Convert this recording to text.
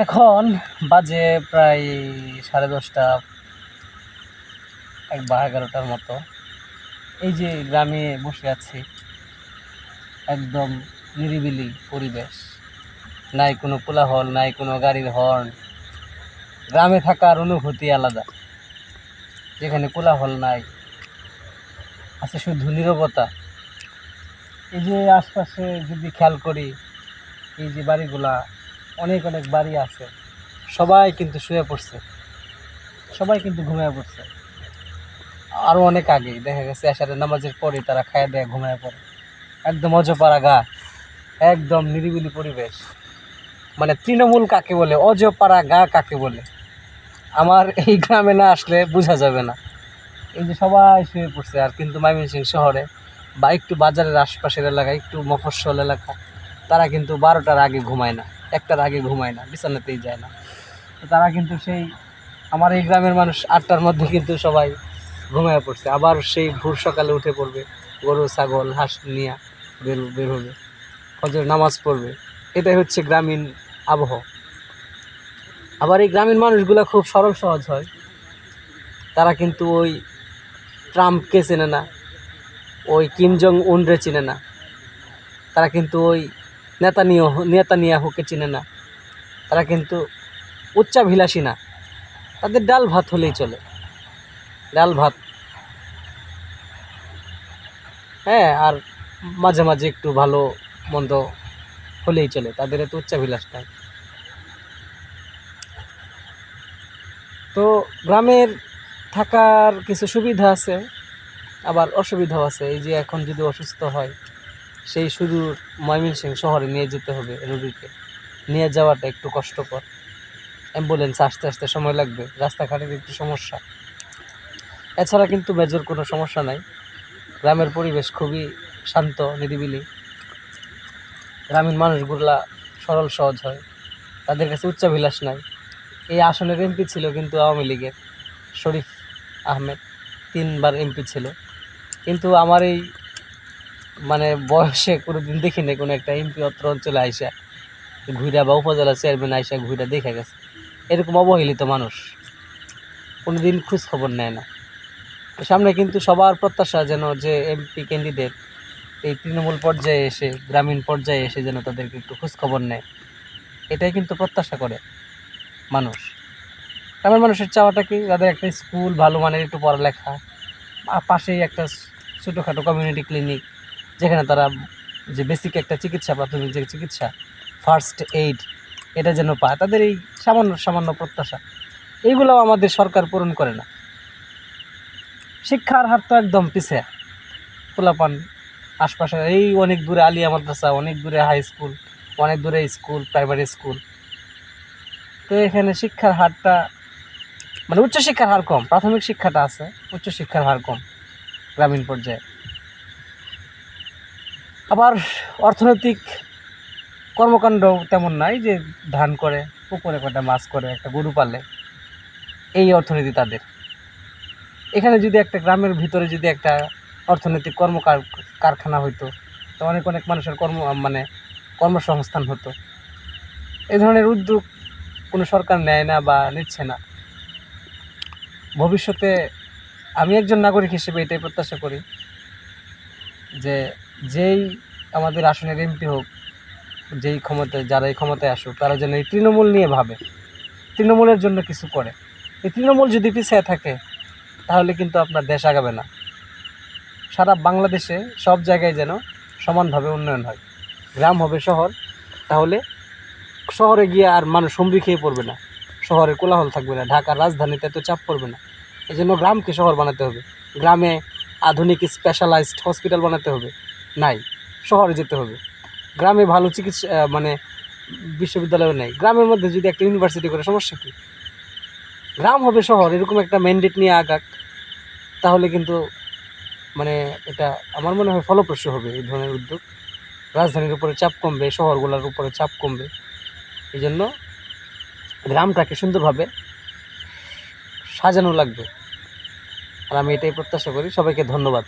এখন বাজে প্রায় সাড়ে দশটা, এক বা এগারোটার মতো। এই যে গ্রামে বসে আছি, একদম নিরিবিলি পরিবেশ। নাই কোনো কোলাহল, নাই কোনো গাড়ির হর্ন। গ্রামে থাকার অনুভূতি আলাদা, যেখানে কোলাহল নাই, আছে শুধু নিরবতা। এই যে আশপাশে যদি খেয়াল করি, এই যে বাড়িগুলা অনেক অনেক বাড়ি আছে। সবাই কিন্তু শুয়ে পড়ছে। সবাই কিন্তু ঘুমিয়ে পড়ছে। আরও অনেক আগেই দেখা গেছে এসারের নামাজের পরে তারা খায় দেয় ঘুমিয়ে পড়ে। একদম অজপাড়া গা, একদম নিরিবিলি পরিবেশ। মানে তৃণমূল কাকে বলে, অজপাড়া গা কাকে বলে? আমার এই গ্রামে না আসলে বোঝা যাবে না। এই যে সবাই শুয়ে পড়ছে আর কিন্তু ময়মনসিংহ শহরে বা একটু বাজারের আশপাশের এলাকা, একটু মফস্বল এলাকা, তারা কিন্তু বারোটার আগে ঘুমায় না। একটার আগে ঘুমায় না, বিছানাতেই যায় না। তারা কিন্তু সেই, আমার এই গ্রামের মানুষ আটটার মধ্যে কিন্তু সবাই ঘুমায় পড়ছে। আবার সেই ভোর সকালে উঠে পড়বে, গরু, ছাগল, হাঁস নিয়ে বের বের হবে ফজর নামাজ পড়বে। এটাই হচ্ছে গ্রামীণ আবহাওয়া। আবার এই গ্রামীণ মানুষগুলো খুব সরল সহজ হয়। তারা কিন্তু ওই ট্রাম্পকে চেনে না, ওই কিম জং উনরে চিনে না। তারা কিন্তু ওই নেতানিয় নেতানিয়াহুকে চিনে না। তারা কিন্তু উচ্চাভিলাষী না। তাদের ডাল ভাত হলেই চলে। ডাল ভাত। হ্যাঁ আর মাঝে মাঝে একটু ভালো মন্দ হলেই চলে। তাদের এত উচ্চাভিলাষ নাই। তো গ্রামের থাকার কিছু সুবিধা আছে, আবার অসুবিধাও আছে। এই যে এখন যদি অসুস্থ হয় সেই শুধু ময়মনসিংহ শহরে নিয়ে যেতে হবে রোগীকে নিয়ে যাওয়াটা একটু কষ্টকর। অ্যাম্বুলেন্স আসতে আসতে সময় লাগবে, রাস্তাঘাটের একটু সমস্যা। এছাড়া কিন্তু মেজর কোনো সমস্যা নাই। গ্রামের পরিবেশ খুবই শান্ত, নিরিবিলি। গ্রামীণ মানুষগুলা সরল, সহজ হয়। তাদের কাছে উচ্চাভিলাষ নাই। এই আসনের এমপি ছিল কিন্তু আওয়ামী লীগের শরীফ আহমেদ। তিনবার এমপি ছিল। কিন্তু আমার এই মানে বয়সে কোনোদিন দেখিনি কোনো একটা এমপি অত্র অঞ্চলে আইসা ঘুরা বা উপজেলা চেয়ারম্যান আইসা ঘুরা দেখে গেছে। এরকম অবহেলিত মানুষ, কোনোদিন খোঁজ খবর নেয় না। সামনে কিন্তু সবার প্রত্যাশা যেন যে এমপি ক্যান্ডিডেট এই তৃণমূল পর্যায়ে এসে, গ্রামীণ পর্যায়ে এসে যেন তাদেরকে একটু খোঁজ খবর নেয়, এটাই কিন্তু প্রত্যাশা করে মানুষ। গ্রামের মানুষের চাওয়াটা কি? তাদের একটা স্কুল ভালো মানের একটু পড়ালেখা পাশেই একটা ছোটোখাটো কমিউনিটি ক্লিনিক যেখানে তারা যে বেসিক একটা চিকিৎসা প্রাথমিক যে চিকিৎসা ফার্স্ট এইড এটা যেন পায়, তাদের এই সামান্য সামান্য প্রত্যাশা। এইগুলো আমাদের সরকার পূরণ করে না। শিক্ষার হার তো একদম পিছে। পোলাপান আশপাশে, এই অনেক দূরে আলিয়া মাদ্রাসা অনেক দূরে হাই স্কুল অনেক দূরে স্কুল প্রাইমারি স্কুল তো এখানে শিক্ষার হারটা মানে উচ্চশিক্ষার হার কম, প্রাথমিক শিক্ষাটা আছে, উচ্চশিক্ষার হার কম, গ্রামীণ পর্যায়ে। আবার অর্থনৈতিক কর্মকাণ্ড তেমন নাই যে ধান করে পুকুরে কটা মাছ করে, একটা গরু পালে। এই অর্থনীতি তাদের। এখানে যদি একটা গ্রামের ভিতরে যদি একটা অর্থনৈতিক কর্ম কারখানা হইতো, তো অনেক অনেক মানুষের কর্ম মানে কর্মসংস্থান হতো। এই ধরনের উদ্যোগ কোনো সরকার নেয় না বা নিচ্ছে না। ভবিষ্যতে আমি একজন নাগরিক হিসেবে এটাই প্রত্যাশা করি যে যেই আমাদের আসনের এমপি হোক, যেই ক্ষমতায়, যারা এই ক্ষমতায় আসুক, তারা যেন এই তৃণমূল নিয়ে ভাবে। তৃণমূলের জন্য কিছু করে। এই তৃণমূল যদি পিছিয়ে থাকে, তাহলে কিন্তু আপনার দেশ আগাবে না। সারা বাংলাদেশে সব জায়গায় যেন সমানভাবে উন্নয়ন হয়। গ্রাম হবে শহর, তাহলে শহরে গিয়ে আর মানুষ হুমড়ি খেয়ে পড়বে না। শহরে কোলাহল থাকবে না, ঢাকার রাজধানীতে এত চাপ পড়বে না। এই জন্য গ্রামকে শহর বানাতে হবে। গ্রামে আধুনিক স্পেশালাইজড হসপিটাল বানাতে হবে। নাই, শহরে যেতে হবে। গ্রামে ভালো চিকিৎসা মানে বিশ্ববিদ্যালয় নেই। গ্রামের মধ্যে যদি একটা ইউনিভার্সিটি করে, সমস্যা কী? গ্রাম হবে শহর, এরকম একটা ম্যান্ডেট নিয়ে আগাক, তাহলে কিন্তু মানে এটা আমার মনে হয় ফলপ্রসূ হবে এই ধরনের উদ্যোগ। রাজধানীর উপরে চাপ কমবে, শহরগুলোর উপরে চাপ কমবে। এই জন্য গ্রামটাকে সুন্দরভাবে সাজানো লাগবে। আর আমি এটাই প্রত্যাশা করি। সবাইকে ধন্যবাদ।